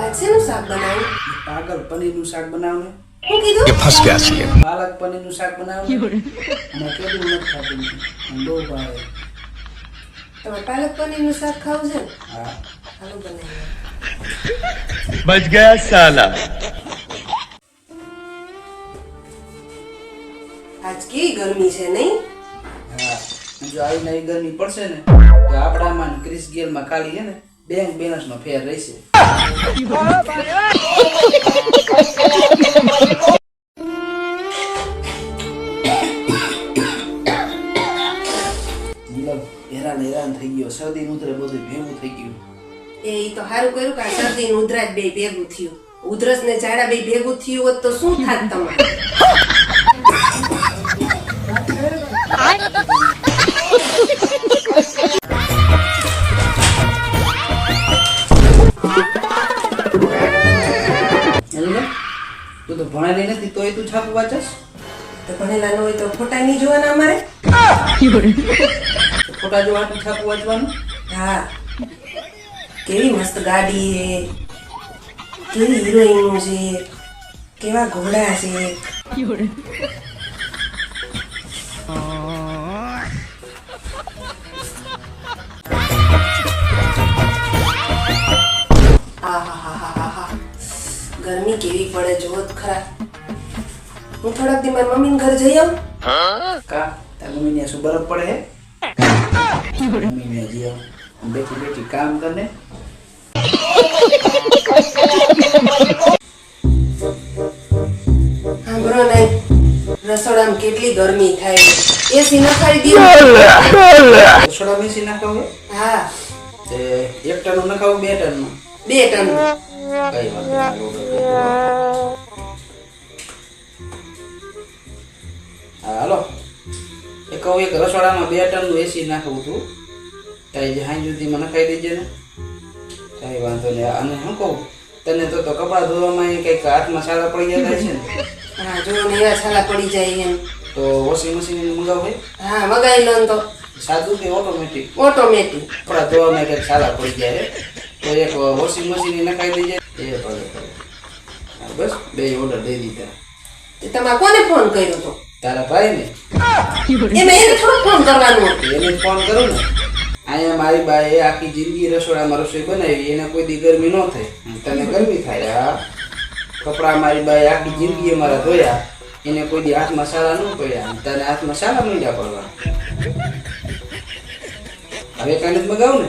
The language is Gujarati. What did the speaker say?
આજ શાક બનાવું? પાગલ પનીરનું શાક બનાવું પાલક પનીરનું શાક બનાવું અને તમે પાલક પનીરનું શાક ખાવ છે હાલો બનાવી બચ સાલા. આજ કેવી ગરમી છે નહીં? જો આવી નવી ગરમી પડશે ને, તો આપણામાં ક્રિસ ગેલમાં ખાલી છે ને, બેંક બેલેન્સ નો ફેર રહેશે. હેરાન હેરાન થઈ ગયો. શરદી ઉતરે બધું ભેગું થઈ ગયું. એ તો સારું કર્યું કે શરદી ને ઉધરસ બે ભેગું થયું. ઉધરસ ને ઝાડા બે ભેગું થયું હોત તો શું થાત તમારે? તું તો ભણેલી નથી તોય તું છાપું વાંચસ? તો ભણેલા ન હોય તો ફોટા નહીં જોવાના અમારે? ફોટા ખોટા જો આટલું છાપું વાંચવાનું? હા. કેવી મસ્ત ગાડી છે. કેવી હિરોઈનો છે. કેવા ઘોડા છે. આહાહાહાહા. ગરમી કેવી પડે જોવો જ ખરા. હું થોડાક દી મારી મમ્મીને ઘર જઈ આવું. કા તાર મમ્મી ને શું બરફ પડે હે? મમ્મી ને હજી આમ બેઠી બેઠી કામ કરને. સાંભળો ને રસોડામાં કેટલી ગરમી થાય એસી નખાડી દીધું રસોડા એસી નાખાવ હે? એક ટનનું નખાવું બે ટન બે ટન કઈ હા હાલો. એ કહું એક રસોડામાં બે ટનનું એસી નાખવું તું. તારી હાઈ મને નખાઈ દેજે ને. કઈ વાંધો નહીં. અને શું કહું તને તો તો કપડાં ધોવામાં કંઈક હાથમાં સારા પડી જતા છે ને. હા જો ને એવા છાલા પડી જાય એમ. તો વોશિંગ મશીન મંગાવ હોય હા મગાઈ લો તો. સાદું કે ઓટોમેટિક ઓટોમેટિક કપડાં ધોવામાં કંઈક સારા પડી જાય તો એક વોશિંગ મશીન નખાઈ દેજે. એ ભલે ભલે. બસ બે ઓર્ડર દઈ દીધા. તે તમારે કોને ફોન કર્યો તો? તારા ભાઈ ને એમાં એને થોડો ફોન કરવાનો એને ફોન કરો ને. અહીંયા મારી બાએ આખી જિંદગી રસોડામાં રસોઈ બનાવી એને કોઈ દી ગરમી ન થઈ તને ગરમી થાય હા. કપડા મારી બાએ આખી જિંદગી અમારા ધોયા એને કોઈ દી હાથમાં સારા ન પડ્યા. તને હાથમાં સારા મીંડા પડવા. હવે કાલે જ મગાવ ને?